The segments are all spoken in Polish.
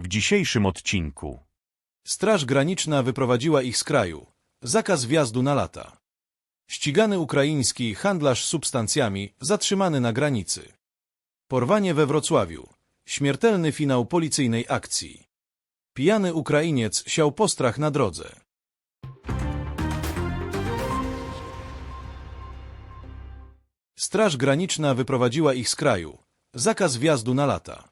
W dzisiejszym odcinku Straż Graniczna wyprowadziła ich z kraju. Zakaz wjazdu na lata. Ścigany ukraiński handlarz substancjami zatrzymany na granicy. Porwanie we Wrocławiu. Śmiertelny finał policyjnej akcji. Pijany Ukrainiec siał postrach na drodze. Straż Graniczna wyprowadziła ich z kraju. Zakaz wjazdu na lata.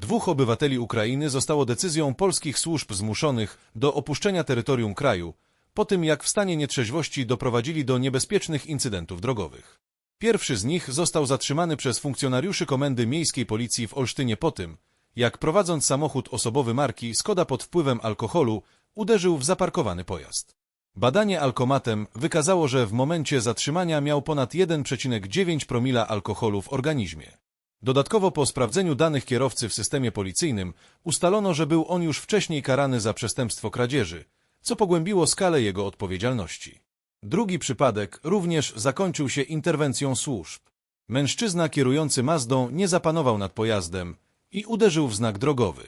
Dwóch obywateli Ukrainy zostało decyzją polskich służb zmuszonych do opuszczenia terytorium kraju, po tym jak w stanie nietrzeźwości doprowadzili do niebezpiecznych incydentów drogowych. Pierwszy z nich został zatrzymany przez funkcjonariuszy Komendy Miejskiej Policji w Olsztynie po tym, jak prowadząc samochód osobowy marki Skoda pod wpływem alkoholu uderzył w zaparkowany pojazd. Badanie alkomatem wykazało, że w momencie zatrzymania miał ponad 1,9 promila alkoholu w organizmie. Dodatkowo po sprawdzeniu danych kierowcy w systemie policyjnym ustalono, że był on już wcześniej karany za przestępstwo kradzieży, co pogłębiło skalę jego odpowiedzialności. Drugi przypadek również zakończył się interwencją służb. Mężczyzna kierujący Mazdą nie zapanował nad pojazdem i uderzył w znak drogowy.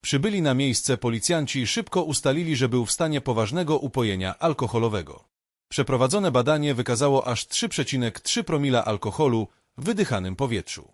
Przybyli na miejsce policjanci szybko ustalili, że był w stanie poważnego upojenia alkoholowego. Przeprowadzone badanie wykazało aż 3,3 promila alkoholu w wydychanym powietrzu.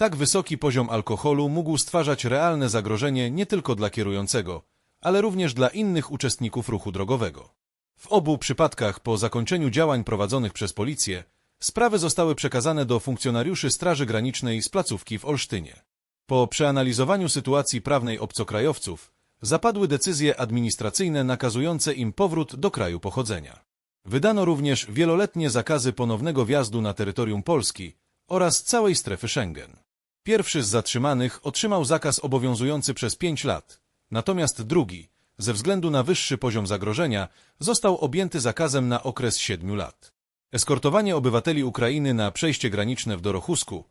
Tak wysoki poziom alkoholu mógł stwarzać realne zagrożenie nie tylko dla kierującego, ale również dla innych uczestników ruchu drogowego. W obu przypadkach po zakończeniu działań prowadzonych przez policję sprawy zostały przekazane do funkcjonariuszy Straży Granicznej z placówki w Olsztynie. Po przeanalizowaniu sytuacji prawnej obcokrajowców zapadły decyzje administracyjne nakazujące im powrót do kraju pochodzenia. Wydano również wieloletnie zakazy ponownego wjazdu na terytorium Polski oraz całej strefy Schengen. Pierwszy z zatrzymanych otrzymał zakaz obowiązujący przez pięć lat, natomiast drugi, ze względu na wyższy poziom zagrożenia, został objęty zakazem na okres siedmiu lat. Eskortowanie obywateli Ukrainy na przejście graniczne w Dorochusku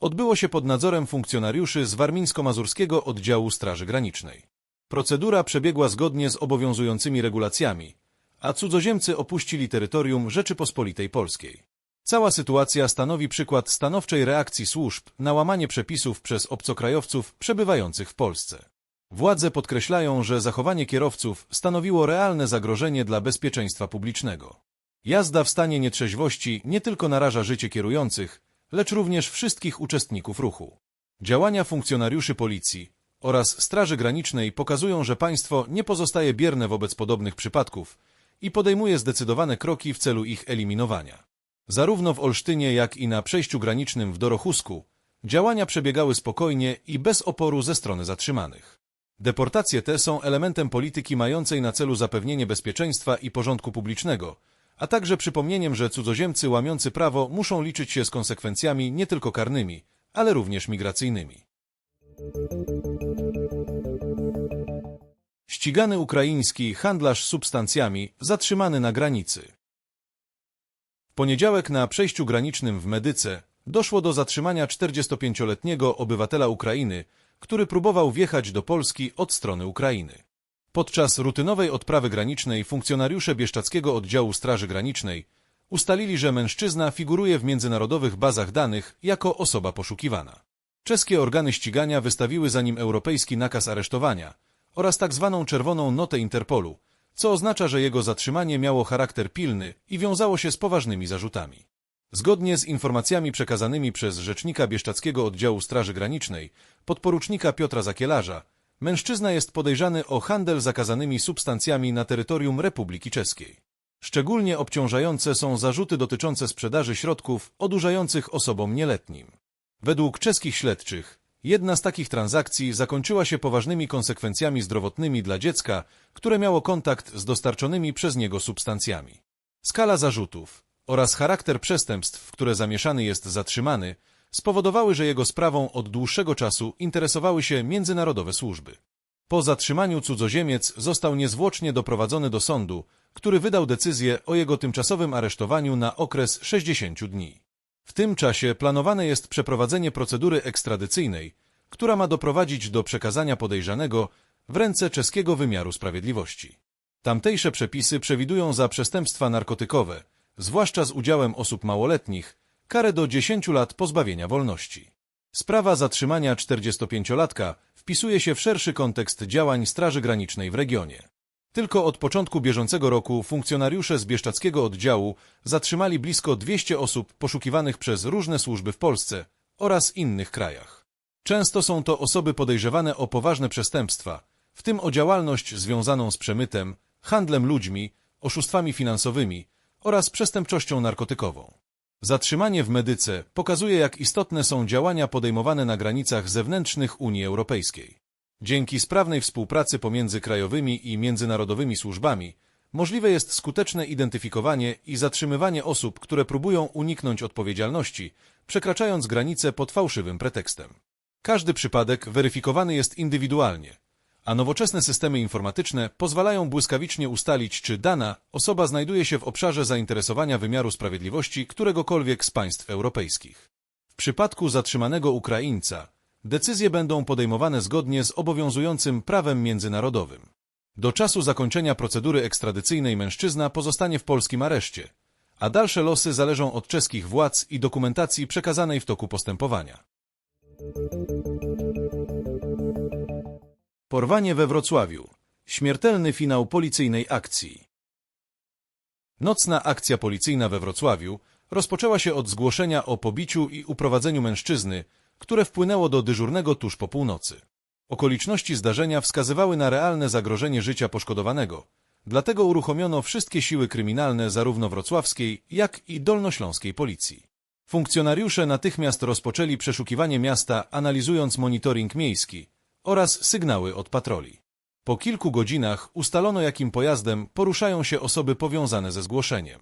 odbyło się pod nadzorem funkcjonariuszy z warmińsko-mazurskiego oddziału Straży Granicznej. Procedura przebiegła zgodnie z obowiązującymi regulacjami, a cudzoziemcy opuścili terytorium Rzeczypospolitej Polskiej. Cała sytuacja stanowi przykład stanowczej reakcji służb na łamanie przepisów przez obcokrajowców przebywających w Polsce. Władze podkreślają, że zachowanie kierowców stanowiło realne zagrożenie dla bezpieczeństwa publicznego. Jazda w stanie nietrzeźwości nie tylko naraża życie kierujących, lecz również wszystkich uczestników ruchu. Działania funkcjonariuszy policji oraz Straży Granicznej pokazują, że państwo nie pozostaje bierne wobec podobnych przypadków i podejmuje zdecydowane kroki w celu ich eliminowania. Zarówno w Olsztynie, jak i na przejściu granicznym w Dorochusku działania przebiegały spokojnie i bez oporu ze strony zatrzymanych. Deportacje te są elementem polityki mającej na celu zapewnienie bezpieczeństwa i porządku publicznego, a także przypomnieniem, że cudzoziemcy łamiący prawo muszą liczyć się z konsekwencjami nie tylko karnymi, ale również migracyjnymi. Ścigany ukraiński handlarz substancjami zatrzymany na granicy. W poniedziałek na przejściu granicznym w Medyce doszło do zatrzymania 45-letniego obywatela Ukrainy, który próbował wjechać do Polski od strony Ukrainy. Podczas rutynowej odprawy granicznej funkcjonariusze Bieszczackiego Oddziału Straży Granicznej ustalili, że mężczyzna figuruje w międzynarodowych bazach danych jako osoba poszukiwana. Czeskie organy ścigania wystawiły za nim europejski nakaz aresztowania oraz tak zwaną czerwoną notę Interpolu, co oznacza, że jego zatrzymanie miało charakter pilny i wiązało się z poważnymi zarzutami. Zgodnie z informacjami przekazanymi przez rzecznika Bieszczackiego Oddziału Straży Granicznej, podporucznika Piotra Zakielarza, mężczyzna jest podejrzany o handel zakazanymi substancjami na terytorium Republiki Czeskiej. Szczególnie obciążające są zarzuty dotyczące sprzedaży środków odurzających osobom nieletnim. Według czeskich śledczych Jedna z takich transakcji zakończyła się poważnymi konsekwencjami zdrowotnymi dla dziecka, które miało kontakt z dostarczonymi przez niego substancjami. Skala zarzutów oraz charakter przestępstw, w które zamieszany jest zatrzymany, spowodowały, że jego sprawą od dłuższego czasu interesowały się międzynarodowe służby. Po zatrzymaniu cudzoziemiec został niezwłocznie doprowadzony do sądu, który wydał decyzję o jego tymczasowym aresztowaniu na okres 60 dni. W tym czasie planowane jest przeprowadzenie procedury ekstradycyjnej, która ma doprowadzić do przekazania podejrzanego w ręce czeskiego wymiaru sprawiedliwości. Tamtejsze przepisy przewidują za przestępstwa narkotykowe, zwłaszcza z udziałem osób małoletnich, karę do 10 lat pozbawienia wolności. Sprawa zatrzymania 45-latka wpisuje się w szerszy kontekst działań Straży Granicznej w regionie. Tylko od początku bieżącego roku funkcjonariusze z Bieszczadzkiego Oddziału zatrzymali blisko 200 osób poszukiwanych przez różne służby w Polsce oraz innych krajach. Często są to osoby podejrzewane o poważne przestępstwa, w tym o działalność związaną z przemytem, handlem ludźmi, oszustwami finansowymi oraz przestępczością narkotykową. Zatrzymanie w medyce pokazuje, jak istotne są działania podejmowane na granicach zewnętrznych Unii Europejskiej. Dzięki sprawnej współpracy pomiędzy krajowymi i międzynarodowymi służbami możliwe jest skuteczne identyfikowanie i zatrzymywanie osób, które próbują uniknąć odpowiedzialności, przekraczając granice pod fałszywym pretekstem. Każdy przypadek weryfikowany jest indywidualnie, a nowoczesne systemy informatyczne pozwalają błyskawicznie ustalić, czy dana osoba znajduje się w obszarze zainteresowania wymiaru sprawiedliwości któregokolwiek z państw europejskich. W przypadku zatrzymanego Ukraińca decyzje będą podejmowane zgodnie z obowiązującym prawem międzynarodowym. Do czasu zakończenia procedury ekstradycyjnej mężczyzna pozostanie w polskim areszcie, a dalsze losy zależą od czeskich władz i dokumentacji przekazanej w toku postępowania. Porwanie we Wrocławiu. Śmiertelny finał policyjnej akcji. Nocna akcja policyjna we Wrocławiu rozpoczęła się od zgłoszenia o pobiciu i uprowadzeniu mężczyzny, które wpłynęło do dyżurnego tuż po północy. Okoliczności zdarzenia wskazywały na realne zagrożenie życia poszkodowanego, dlatego uruchomiono wszystkie siły kryminalne zarówno wrocławskiej, jak i dolnośląskiej policji. Funkcjonariusze natychmiast rozpoczęli przeszukiwanie miasta, analizując monitoring miejski oraz sygnały od patroli. Po kilku godzinach ustalono, jakim pojazdem poruszają się osoby powiązane ze zgłoszeniem.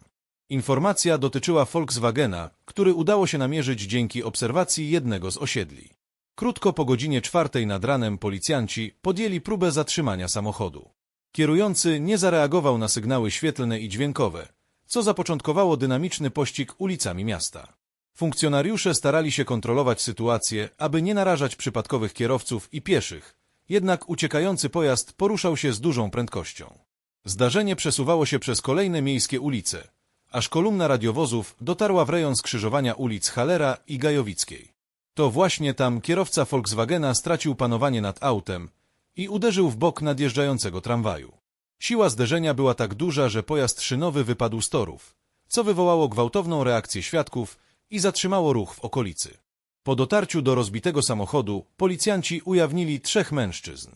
Informacja dotyczyła Volkswagena, który udało się namierzyć dzięki obserwacji jednego z osiedli. Krótko po godzinie czwartej nad ranem policjanci podjęli próbę zatrzymania samochodu. Kierujący nie zareagował na sygnały świetlne i dźwiękowe, co zapoczątkowało dynamiczny pościg ulicami miasta. Funkcjonariusze starali się kontrolować sytuację, aby nie narażać przypadkowych kierowców i pieszych, jednak uciekający pojazd poruszał się z dużą prędkością. Zdarzenie przesuwało się przez kolejne miejskie ulice, aż kolumna radiowozów dotarła w rejon skrzyżowania ulic Halera i Gajowickiej. To właśnie tam kierowca Volkswagena stracił panowanie nad autem i uderzył w bok nadjeżdżającego tramwaju. Siła zderzenia była tak duża, że pojazd szynowy wypadł z torów, co wywołało gwałtowną reakcję świadków i zatrzymało ruch w okolicy. Po dotarciu do rozbitego samochodu policjanci ujawnili trzech mężczyzn.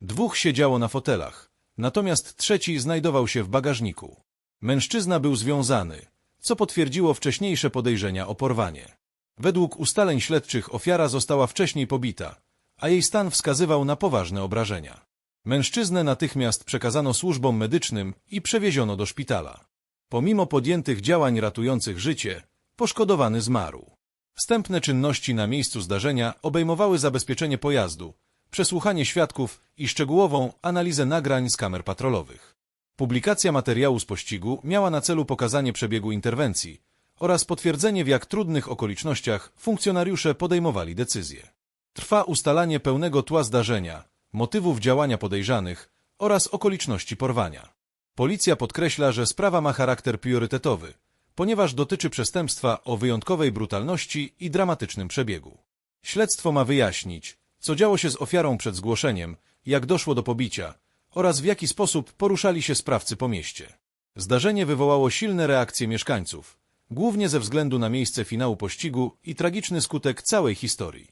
Dwóch siedziało na fotelach, natomiast trzeci znajdował się w bagażniku. Mężczyzna był związany, co potwierdziło wcześniejsze podejrzenia o porwanie. Według ustaleń śledczych ofiara została wcześniej pobita, a jej stan wskazywał na poważne obrażenia. Mężczyznę natychmiast przekazano służbom medycznym i przewieziono do szpitala. Pomimo podjętych działań ratujących życie, poszkodowany zmarł. Wstępne czynności na miejscu zdarzenia obejmowały zabezpieczenie pojazdu, przesłuchanie świadków i szczegółową analizę nagrań z kamer patrolowych. Publikacja materiału z pościgu miała na celu pokazanie przebiegu interwencji oraz potwierdzenie, w jak trudnych okolicznościach funkcjonariusze podejmowali decyzje. Trwa ustalanie pełnego tła zdarzenia, motywów działania podejrzanych oraz okoliczności porwania. Policja podkreśla, że sprawa ma charakter priorytetowy, ponieważ dotyczy przestępstwa o wyjątkowej brutalności i dramatycznym przebiegu. Śledztwo ma wyjaśnić, co działo się z ofiarą przed zgłoszeniem, jak doszło do pobicia oraz w jaki sposób poruszali się sprawcy po mieście. Zdarzenie wywołało silne reakcje mieszkańców, głównie ze względu na miejsce finału pościgu i tragiczny skutek całej historii.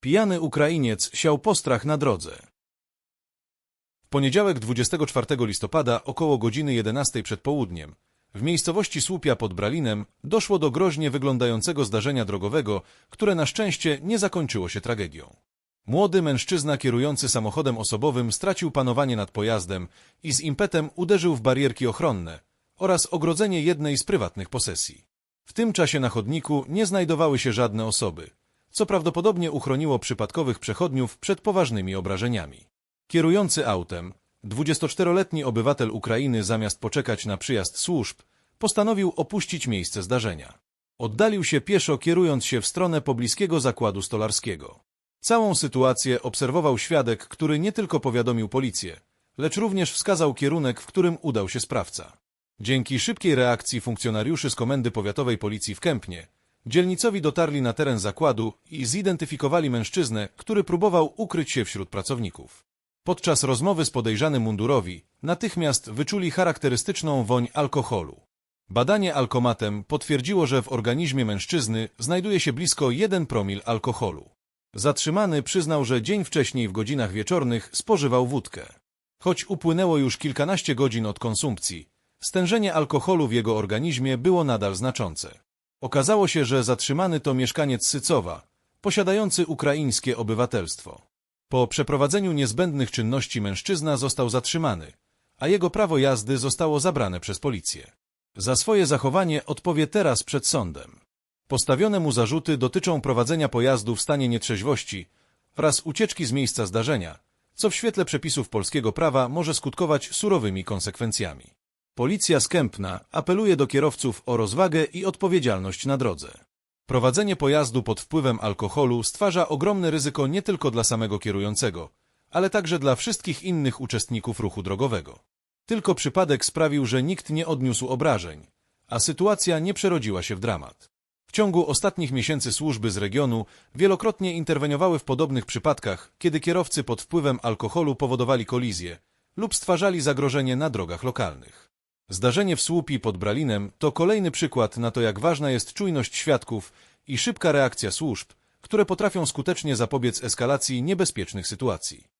Pijany Ukrainiec siał postrach na drodze. W poniedziałek 24 listopada około godziny 11 przed południem w miejscowości Słupia pod Bralinem doszło do groźnie wyglądającego zdarzenia drogowego, które na szczęście nie zakończyło się tragedią. Młody mężczyzna kierujący samochodem osobowym stracił panowanie nad pojazdem i z impetem uderzył w barierki ochronne oraz ogrodzenie jednej z prywatnych posesji. W tym czasie na chodniku nie znajdowały się żadne osoby, co prawdopodobnie uchroniło przypadkowych przechodniów przed poważnymi obrażeniami. Kierujący autem, 24-letni obywatel Ukrainy zamiast poczekać na przyjazd służb, postanowił opuścić miejsce zdarzenia. Oddalił się pieszo kierując się w stronę pobliskiego zakładu stolarskiego. Całą sytuację obserwował świadek, który nie tylko powiadomił policję, lecz również wskazał kierunek, w którym udał się sprawca. Dzięki szybkiej reakcji funkcjonariuszy z Komendy Powiatowej Policji w Kępnie Dzielnicowi dotarli na teren zakładu i zidentyfikowali mężczyznę, który próbował ukryć się wśród pracowników. Podczas rozmowy z podejrzanym mundurowi natychmiast wyczuli charakterystyczną woń alkoholu. Badanie alkomatem potwierdziło, że w organizmie mężczyzny znajduje się blisko 1 promil alkoholu. Zatrzymany przyznał, że dzień wcześniej w godzinach wieczornych spożywał wódkę. Choć upłynęło już kilkanaście godzin od konsumpcji, stężenie alkoholu w jego organizmie było nadal znaczące. Okazało się, że zatrzymany to mieszkaniec Sycowa, posiadający ukraińskie obywatelstwo. Po przeprowadzeniu niezbędnych czynności mężczyzna został zatrzymany, a jego prawo jazdy zostało zabrane przez policję. Za swoje zachowanie odpowie teraz przed sądem. Postawione mu zarzuty dotyczą prowadzenia pojazdu w stanie nietrzeźwości wraz ucieczki z miejsca zdarzenia, co w świetle przepisów polskiego prawa może skutkować surowymi konsekwencjami. Policja z Kępna apeluje do kierowców o rozwagę i odpowiedzialność na drodze. Prowadzenie pojazdu pod wpływem alkoholu stwarza ogromne ryzyko nie tylko dla samego kierującego, ale także dla wszystkich innych uczestników ruchu drogowego. Tylko przypadek sprawił, że nikt nie odniósł obrażeń, a sytuacja nie przerodziła się w dramat. W ciągu ostatnich miesięcy służby z regionu wielokrotnie interweniowały w podobnych przypadkach, kiedy kierowcy pod wpływem alkoholu powodowali kolizje lub stwarzali zagrożenie na drogach lokalnych. Zdarzenie w Słupi pod Bralinem to kolejny przykład na to, jak ważna jest czujność świadków i szybka reakcja służb, które potrafią skutecznie zapobiec eskalacji niebezpiecznych sytuacji.